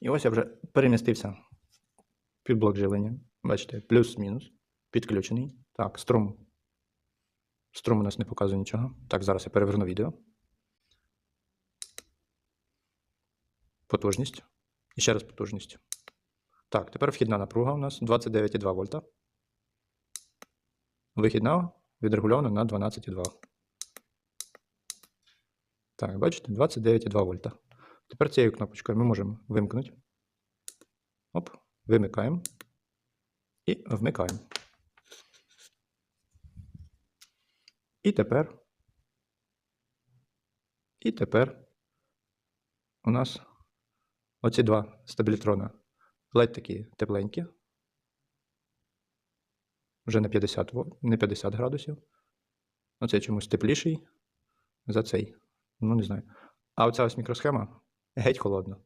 І ось я вже перемістився під блок живлення. Бачите, плюс-мінус. Підключений. Так, струм. Струм у нас не показує нічого. Так, зараз я переверну відео. Потужність. І ще раз потужність. Так, тепер вхідна напруга у нас 29,2 вольта. Вихідна відрегульована на 12,2. Так, бачите, 29,2 вольта. Тепер цією кнопочкою ми можемо вимкнути. Оп, вимикаємо. І вмикаємо. І тепер. І тепер у нас оці два стабілітрона ледь такі тепленькі. Вже не 50, не 50 градусів. Оцей чомусь тепліший за цей. Ну, не знаю. А оця ось мікросхема геть холодна.